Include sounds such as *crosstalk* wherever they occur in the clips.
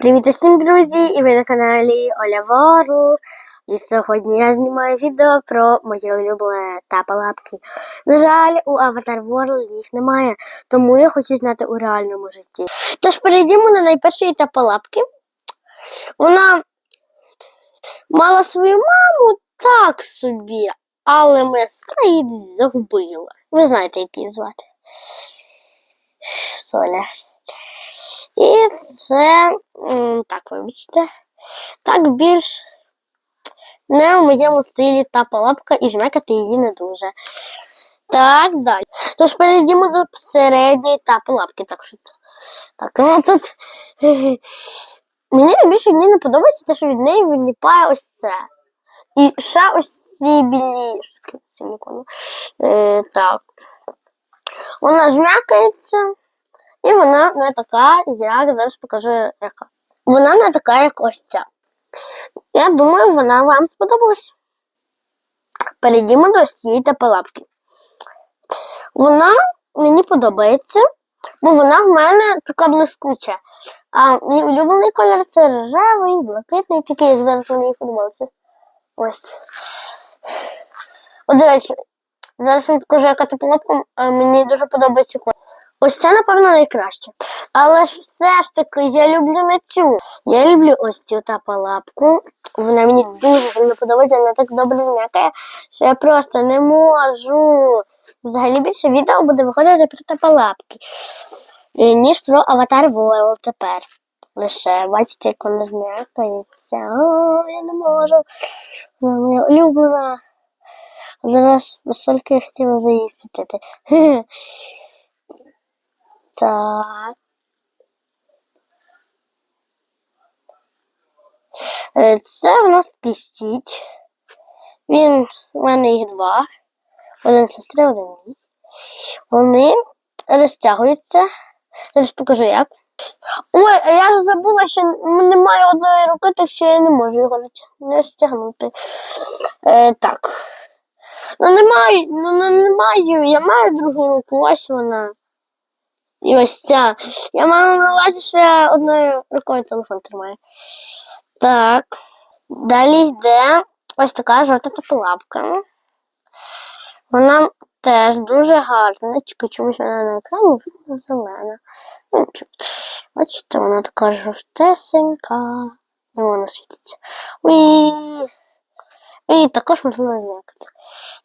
Привіт усім, друзі! І ви на каналі Оля Вору. І сьогодні я знімаю відео про моє улюблене тапалапки. На жаль, у Avatar World їх немає, тому я хочу знати у реальному житті. Тож перейдімо на найперші тапалапки. Вона мала свою маму так собі, але сестра її загубила. Ви знаєте, як її звати. Соля. І м, так, вибачте. Так більш не в моєму стилі та палапка і жмекати її не дуже. Так, далі. Тож перейдімо до середньої та палапки. Так що це. Так, тут. *laughs* Мені найбільше в ній не подобається те, що від неї виліпає ось це. І ще ось ці білі. Е, так. Вона жмякається. І вона не така, як зараз покажу яка. Вона не така, як ось ця. Я думаю, вона вам сподобалась. Перейдімо до цієї тапалапки. Вона мені подобається, бо вона в мене така блискуча. А мій улюблений колір це рожевий, блакитний, такий, як зараз мені подобається. Ось. От, до речі, зараз вам покажу, яка тапалапка, мені дуже подобається колір. Ось це, напевно, найкраще. Але ж все ж таки я люблю не цю. Я люблю ось цю тапалапку. Вона мені дуже сильно подобається, вона так добре зм'якає, що я просто не можу. Взагалі більше відео буде виходити про тапалапки, е, ніж про Аватар World тепер. Лише бачите, як вона зм'якається. О, я не можу. Вона моя улюблена. Зараз весельки хотіла світити. *laughs* Так. Е, Це в нас такий стіч. Він у мене їх два. Один сестри, один мій. Вони розтягуються. Зараз покажу як. Ой, я ж забула, що немає одної руки, так що я не можу його не розтягнути. Е, Так. Ну немає, ну не маю, я маю другу руку, ось вона. І ось ця. Я маю на увазі ще одною рукою телефон тримаю. Так. Далі йде ось така жовта тополапка. Вона теж дуже гарна. Тільки чомусь вона на екрані видно зелена. Ну, Бачите, вона така жовтесенька. І вона світиться. І також можна зняти.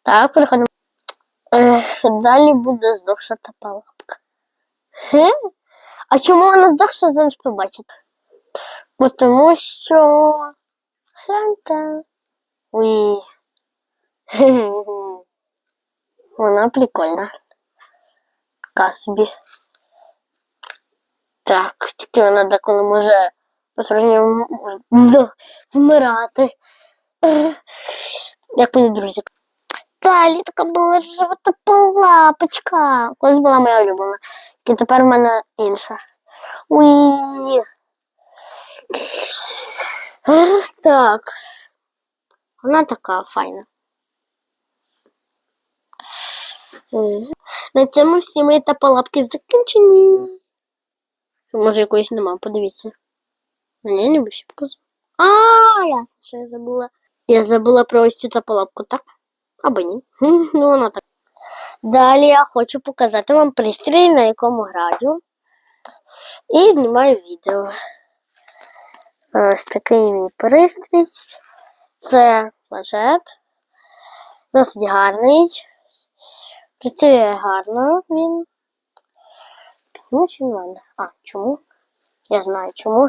Так, переходимо. Далі буде здовша топалапка. Хе? А чому вона здохла, зараз побачите? Бо тому що. Гляньте. Уй. *laughs* Вона прикольна. Така собі. Так, тільки вона деколи може по-справжньому вмирати. Як мої друзі. Далі така була живота лапочка. Колись була моя улюблена. І тепер в мене інша. Уї. Так. Вона така файна. На цьому всі мої тапалапки закінчені. Може якоїсь нема, подивіться. Мені не більше показав. А, ясно, що я забула. Я забула про ось цю тапалапку, так? Або ні. *laughs* Ну, вона так. Далі я хочу показати вам пристрій, на якому граю. І знімаю відео. Ось такий мій пристрій. Це планшет. Досить гарний. Працює гарно він. Ну, чи в мене? А, чому? Я знаю чому.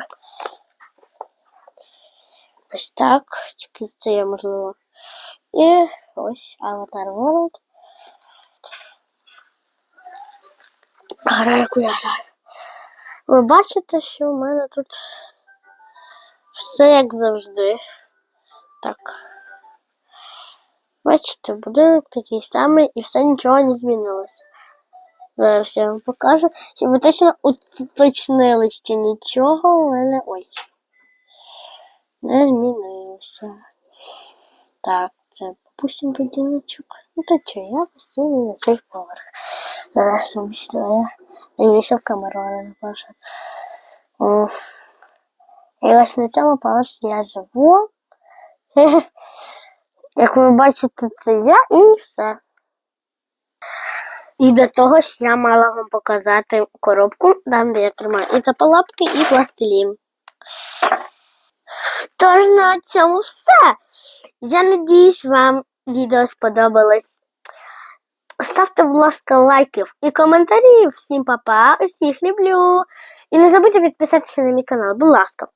Ось так. Тільки це я можливо. І ось Avatar World. Граю, яку я граю. Ви бачите, що в мене тут все як завжди. Так. Бачите, будинок такий самий і все нічого не змінилося. Зараз я вам покажу, щоб ви точно уточнили, що нічого у мене ось. Не змінилося. Так, це бабусін будиночок. Ну то що, я постійно на цей поверх. Вибачте, я дивлюся в камеру, на планшет. І ось на цьому поверсі я живу. *laughs* Як ви бачите, це я і все. І до того ж я мала вам показати коробку, там, де я тримаю і тополапки, і пластилін. Тож на цьому все. Я надіюсь, вам відео сподобалось. Ставте, будь ласка, лайків і коментарів. Всім па-па, усіх люблю. І не забудьте підписатися на мій канал, будь ласка.